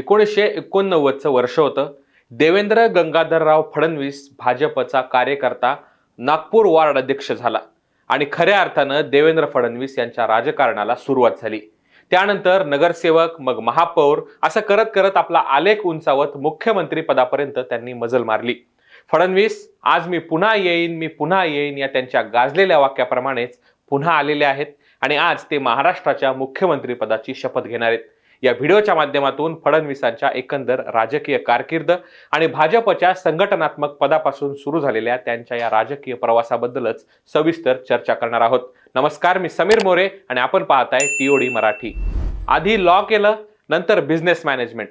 एकोणीसशे एकोणनव्वदचं वर्ष होतं. देवेंद्र गंगाधरराव फडणवीस भाजपचा कार्यकर्ता नागपूर वार्ड अध्यक्ष झाला आणि खऱ्या अर्थानं देवेंद्र फडणवीस यांच्या राजकारणाला सुरुवात झाली. त्यानंतर नगरसेवक मग महापौर असं करत करत आपला आलेख उंचावत मुख्यमंत्री पदापर्यंत त्यांनी मजल मारली. फडणवीस आज मी पुन्हा येईन मी पुन्हा येईन या त्यांच्या गाजलेल्या वाक्याप्रमाणेच पुन्हा आलेले आहेत आणि आज ते महाराष्ट्राच्या मुख्यमंत्रीपदाची शपथ घेणार आहेत. या व्हिडिओच्या माध्यमातून फडणवीसांच्या एकंदर राजकीय कारकीर्द आणि भाजपच्या संघटनात्मक पदापासून सुरू झालेल्या त्यांच्या या राजकीय प्रवासाबद्दलच सविस्तर चर्चा करणार आहोत. नमस्कार मी समीर मोरे आणि आपण पाहताय टीओडी मराठी. आधी लॉ केलं नंतर बिझनेस मॅनेजमेंट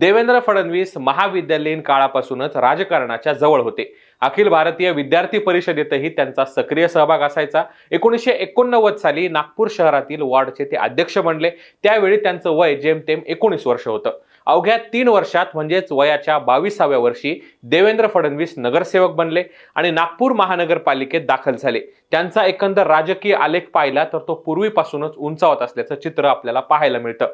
देवेंद्र फडणवीस महाविद्यालयीन काळापासूनच राजकारणाच्या जवळ होते. अखिल भारतीय विद्यार्थी परिषदेतही त्यांचा सक्रिय सहभाग असायचा. एकोणीसशे एकोणनव्वद साली नागपूर शहरातील वॉर्डचे ते अध्यक्ष बनले. त्यावेळी त्यांचं वय जेमतेम एकोणीस वर्ष होतं. अवघ्या तीन वर्षात म्हणजेच वयाच्या बावीसाव्या वर्षी देवेंद्र फडणवीस नगरसेवक बनले आणि नागपूर महानगरपालिकेत दाखल झाले. त्यांचा एकंदर राजकीय आलेख पाहिला तर तो पूर्वीपासूनच उंचावत असल्याचं चित्र आपल्याला पाहायला मिळतं.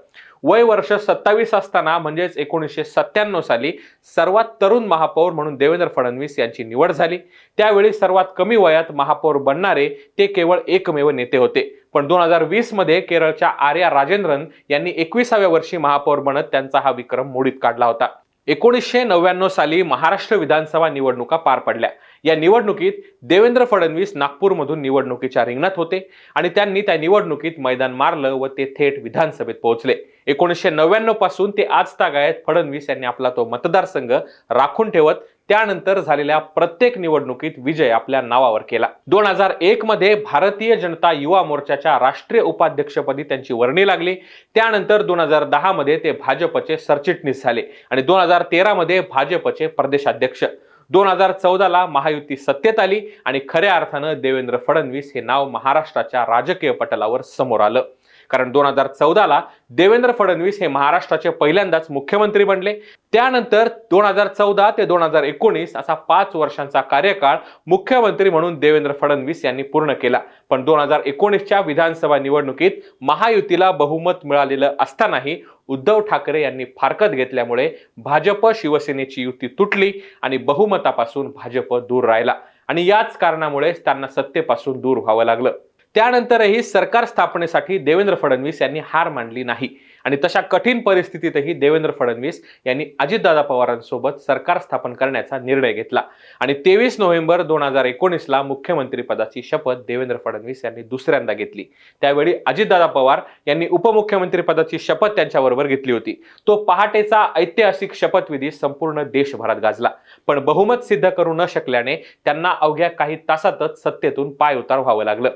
वय वर्ष सत्तावीस असताना म्हणजेच एकोणीसशे सत्त्याण्णव साली सर्वात तरुण महापौर म्हणून देवेंद्र फडणवीस यांची निवड झाली. त्यावेळी सर्वात कमी वयात महापौर बनणारे ते केवळ एकमेव नेते होते. पण दोन हजार वीसमध्ये केरळच्या आर्या राजेंद्रन यांनी एकविसाव्या वर्षी महापौर बनत त्यांचा हा विक्रम मोडीत काढला होता. एकोणीसशे नव्याण्णव साली महाराष्ट्र विधानसभा निवडणुका पार पडल्या. या निवडणुकीत देवेंद्र फडणवीस नागपूरमधून निवडणुकीच्या रिंगणात होते आणि त्यांनी त्या निवडणुकीत मैदान मारलं व ते थेट विधानसभेत पोहोचले. एकोणीसशे नव्याण्णवपासून ते आज तागायत फडणवीस यांनी आपला तो मतदारसंघ राखून ठेवत त्यानंतर झालेल्या प्रत्येक निवडणुकीत विजय आपल्या नावावर केला. दोन हजार एक मध्ये भारतीय जनता युवा मोर्चाच्या राष्ट्रीय उपाध्यक्षपदी त्यांची वर्णी लागली. त्यानंतर दोन हजार दहा मध्ये ते भाजपचे सरचिटणीस झाले आणि दोन हजार तेरा मध्ये भाजपचे प्रदेशाध्यक्ष. दोन हजार चौदाला महायुती सत्तेत आली आणि खऱ्या अर्थानं देवेंद्र फडणवीस हे नाव महाराष्ट्राच्या राजकीय पटलावर समोर आलं. कारण दोन हजार चौदाला देवेंद्र फडणवीस हे महाराष्ट्राचे पहिल्यांदाच मुख्यमंत्री बनले. त्यानंतर दोन हजार चौदा ते दोन हजार एकोणीस असा पाच वर्षांचा कार्यकाळ मुख्यमंत्री म्हणून देवेंद्र फडणवीस यांनी पूर्ण केला. पण दोन हजार एकोणीसच्या विधानसभा निवडणुकीत महायुतीला बहुमत मिळालेलं असतानाही उद्धव ठाकरे यांनी फारकत घेतल्यामुळे भाजप शिवसेनेची युती तुटली आणि बहुमतापासून भाजप दूर राहिला. आणि याच कारणामुळे त्यांना सत्तेपासून दूर व्हावं लागलं. त्यानंतरही सरकार स्थापनेसाठी देवेंद्र फडणवीस यांनी हार मानली नाही. आणि तशा कठीण परिस्थितीतही देवेंद्र फडणवीस यांनी अजितदादा पवारांसोबत सरकार स्थापन करण्याचा निर्णय घेतला. आणि तेवीस नोव्हेंबर दोन हजार एकोणीसला मुख्यमंत्रीपदाची शपथ देवेंद्र फडणवीस यांनी दुसऱ्यांदा घेतली. त्यावेळी अजितदादा पवार यांनी उपमुख्यमंत्रीपदाची शपथ त्यांच्याबरोबर घेतली होती. तो पहाटेचा ऐतिहासिक शपथविधी संपूर्ण देशभरात गाजला. पण बहुमत सिद्ध करू न शकल्याने त्यांना अवघ्या काही तासातच सत्तेतून पाय उतार व्हावं लागलं.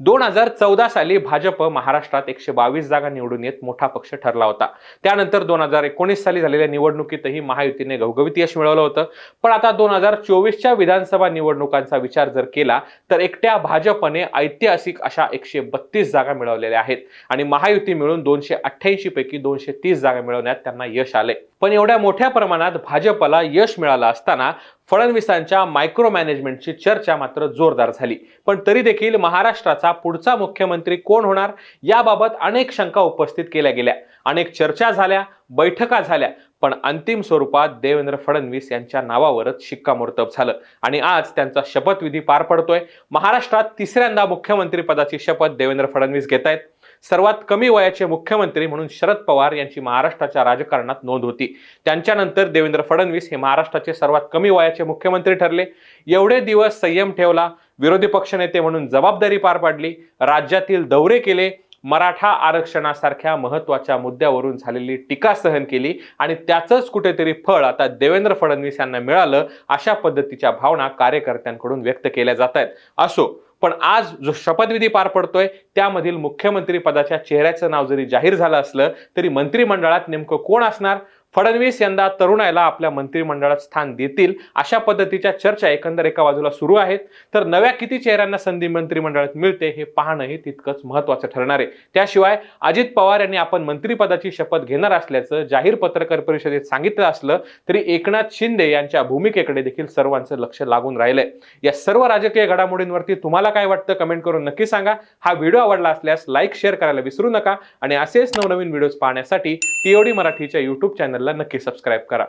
दोन हजार चौदा साली भाजप महाराष्ट्रात एकशे बावीस जागा निवडून येत मोठा पक्ष ठरला होता. त्यानंतर दोन हजार एकोणीस साली झालेल्या निवडणुकीतही महायुतीने घवघवीत यश मिळवलं होतं. पण आता दोन हजार चोवीसच्या विधानसभा निवडणुकांचा विचार जर केला तर एकट्या भाजपने ऐतिहासिक अशा एकशे बत्तीस जागा मिळवलेल्या आहेत. आणि महायुती मिळून दोनशे अठ्ठ्याऐंशी पैकी दोनशे तीस जागा मिळवण्यात त्यांना यश आले पण एवढ्या मोठ्या प्रमाणात भाजपला यश मिळालं असताना फडणवीसांच्या मायक्रो मॅनेजमेंटची चर्चा मात्र जोरदार झाली. पण तरी देखील महाराष्ट्राचा पुढचा मुख्यमंत्री कोण होणार याबाबत अनेक शंका उपस्थित केल्या गेल्या. अनेक चर्चा झाल्या बैठका झाल्या पण अंतिम स्वरूपात देवेंद्र फडणवीस यांच्या नावावरच शिक्कामोर्तब झालं. आणि आज त्यांचा शपथविधी पार पडतोय. महाराष्ट्रात तिसऱ्यांदा मुख्यमंत्री पदाची शपथ देवेंद्र फडणवीस घेत आहेत सर्वात कमी वयाचे मुख्यमंत्री म्हणून शरद पवार यांची महाराष्ट्राच्या राजकारणात नोंद होती. त्यांच्यानंतर देवेंद्र फडणवीस हे महाराष्ट्राचे सर्वात कमी वयाचे मुख्यमंत्री ठरले. एवढे दिवस संयम ठेवला विरोधी पक्षनेते म्हणून जबाबदारी पार पाडली राज्यातील दौरे केले मराठा आरक्षणासारख्या महत्त्वाच्या मुद्द्यावरून झालेली टीका सहन केली आणि त्याचंच कुठेतरी फळ आता देवेंद्र फडणवीस यांना मिळालं अशा पद्धतीच्या भावना कार्यकर्त्यांकडून व्यक्त केल्या जात आहेत. असो पण आज जो शपथविधी पार पडतोय त्यामधील मुख्यमंत्री पदाच्या चेहऱ्याचं नाव जरी जाहीर झालं असलं तरी मंत्रिमंडळात नेमकं कोण असणार? फडणवीस यंदा तरुणाईला आपल्या मंत्रिमंडळात स्थान देतील अशा पद्धतीच्या चर्चा एकंदर एका बाजूला सुरू आहेत. तर नव्या किती चेहऱ्यांना संधी मंत्रिमंडळात मिळते हे पाहणंही तितकंच महत्वाचं ठरणार आहे. त्याशिवाय अजित पवार यांनी आपण मंत्रिपदाची शपथ घेणार असल्याचं जाहीर पत्रकार परिषदेत सांगितलं असलं तरी एकनाथ शिंदे यांच्या भूमिकेकडे देखील सर्वांचं लक्ष लागून राहिलंय. या सर्व राजकीय घडामोडींवरती तुम्हाला काय वाटतं कमेंट करून नक्की सांगा. हा व्हिडिओ आवडला असल्यास लाईक शेअर करायला विसरू नका. आणि असेच नवनवीन व्हिडिओज पाहण्यासाठी टीओडी मराठीच्या युट्यूब चॅनलला नक्की सबस्क्राईब करा.